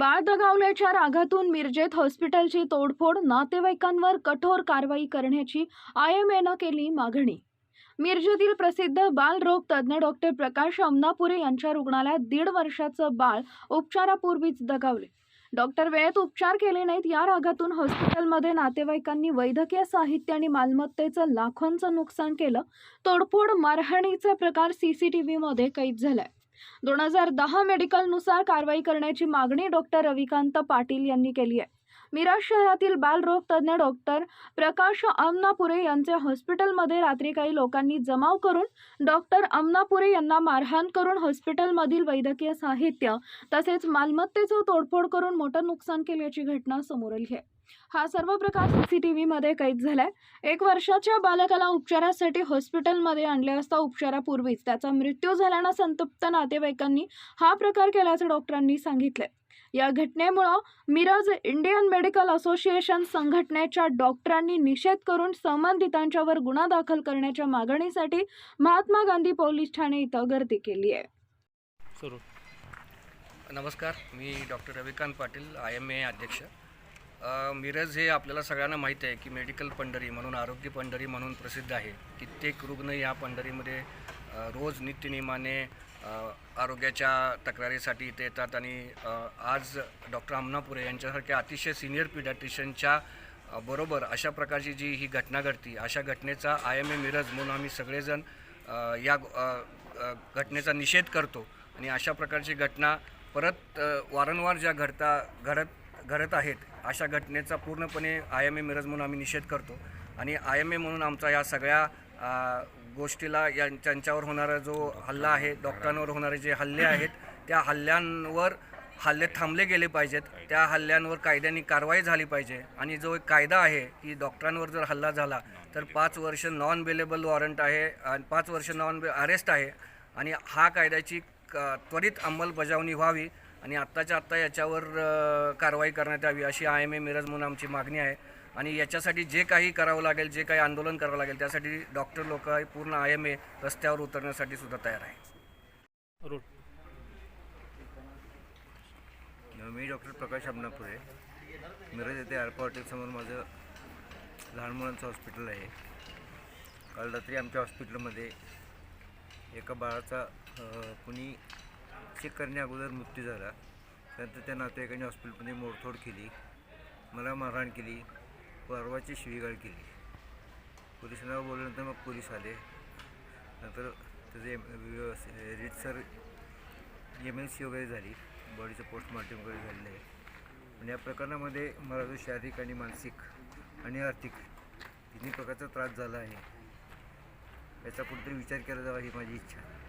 बाळ दगावल्याच्या रागातून मिरजेत हॉस्पिटलची तोडफोड नातेवाईकांवर कठोर कारवाई करण्याची आयएमएनं केली मागणी. मिरजेतील प्रसिद्ध बालरोग तज्ज्ञ डॉक्टर प्रकाश अमनापुरे यांच्या रुग्णालयात दीड वर्षाचं बाळ उपचारापूर्वीच दगावले. डॉक्टर वेळेत उपचार केले नाहीत या रागातून हॉस्पिटलमध्ये नातेवाईकांनी वैद्यकीय साहित्य आणि मालमत्तेचं लाखोंचं नुकसान केलं. तोडफोड मारहाणीचा प्रकार सीसीटीव्हीमध्ये कैद झालाय. दोन हजार दहा मेडिकलनुसार कारवाई करण्याची मागणी डॉक्टर रविकांत पाटील यांनी केली आहे. मिराज शहरातील बालरोग तज्ज्ञ डॉक्टर प्रकाश अमनापुरे यांचे हॉस्पिटलमध्ये रात्री काही लोकांनी जमाव करून डॉक्टर अमनापुरे यांना मारहाण करून हॉस्पिटलमधील वैद्यकीय साहित्य तसेच मालमत्तेचं तोडफोड करून मोठं नुकसान केल्याची घटना समोर आली आहे. हा सर्व प्रकार सीसीटीव्ही मध्ये कैद झालाय. एक वर्षाच्या बालकाला उपचारासाठी हॉस्पिटलमध्ये आणले असता उपचारापूर्वीच त्याचा मृत्यू झाल्यानं संतप्त नातेवाईकांनी हा प्रकार केल्याचं डॉक्टरांनी सांगितलंय. या घटनेमुळं मिरज इंडियन मेडिकल असोसिएशन संघटनेच्या डॉक्टरांनी निषेध करून संबंधितांच्यावर गुन्हा दाखल करण्याच्या मागणीसाठी महात्मा गांधी पोलीस ठाणे इथं गर्दी केली आहे. सुरू. नमस्कार मी doctor Ravikant Patil I M A अध्यक्ष. मिरज हे आपल्याला सगळ्यांना माहीत आहे की मेडिकल पंढरी म्हणून आरोग्य पंढरी म्हणून प्रसिद्ध आहे. कित्येक रुग्ण या पंढरीमध्ये रोज नित्यनियमाने आरोग्याच्या तक्रारीसाठी इथे येतात आणि आज डॉक्टर अमनापुरे यांच्यासारख्या अतिशय सिनियर पिडॅट्रिशियनच्या बरोबर अशा प्रकारची जी ही घटना घडती अशा घटनेचा आय एम ए मिरज म्हणून आम्ही सगळेजण या घटनेचा निषेध करतो आणि अशा प्रकारची घटना परत वारंवार ज्या घडता घडत घडत आहेत अशा घटनेचा पूर्णपणे आय एम ए मिरज म्हणून आम्ही निषेध करतो. आणि आय एम ए म्हणून आमचा या सगळ्या गोष्टीला या त्यांच्यावर होणारा जो हल्ला आहे डॉक्टरांवर होणारे जे हल्ले आहेत त्या हल्ल्यांवर हल्ले थांबले गेले पाहिजेत. त्या हल्ल्यांवर कायद्याने कारवाई झाली पाहिजे. आणि जो एक कायदा आहे की डॉक्टरांवर जर हल्ला झाला तर पाच वर्ष नॉन बेलेबल वॉरंट आहे आणि पाच वर्ष नॉन अरेस्ट आहे. आणि हा कायद्याची क- त्वरित अंमलबजावणी व्हावी. आणि आत्ताच्या आत्ता याच्यावर कारवाई करण्यात यावी अशी आय एम ए मिरज म्हणून आमची मागणी आहे. आणि याच्यासाठी जे काही करावं लागेल जे काही आंदोलन करावं लागेल त्यासाठी डॉक्टर लोक पूर्ण आय एम ए रस्त्यावर उतरण्यासाठी सुद्धा तयार आहे. मी डॉक्टर प्रकाश अमनापुरे मिरज येथे एअरपोर्ट समोर माझं लहान मुलांचं हॉस्पिटल आहे. काल रात्री आमच्या हॉस्पिटलमध्ये एका बाळाचा कुणी चेक करण्या अगोदर मृत्यू झाला. त्यानंतर त्या नातेवाईकांनी हॉस्पिटलमध्ये मोडतोड केली. मला मारहाण केली. परवाची शिवीगाळ केली. पोलिसांना बोलल्यानंतर मग पोलीस आले. नंतर त्याचे रीतसर एम एल सी वगैरे झाली. बॉडीचं पोस्टमॉर्टम वगैरे झालेलं आहे. आणि या प्रकरणामध्ये मला जो शारीरिक आणि मानसिक आणि आर्थिक तिन्ही प्रकारचा त्रास झाला आहे. याचा कुठेतरी विचार केला जावा ही माझी इच्छा. आहे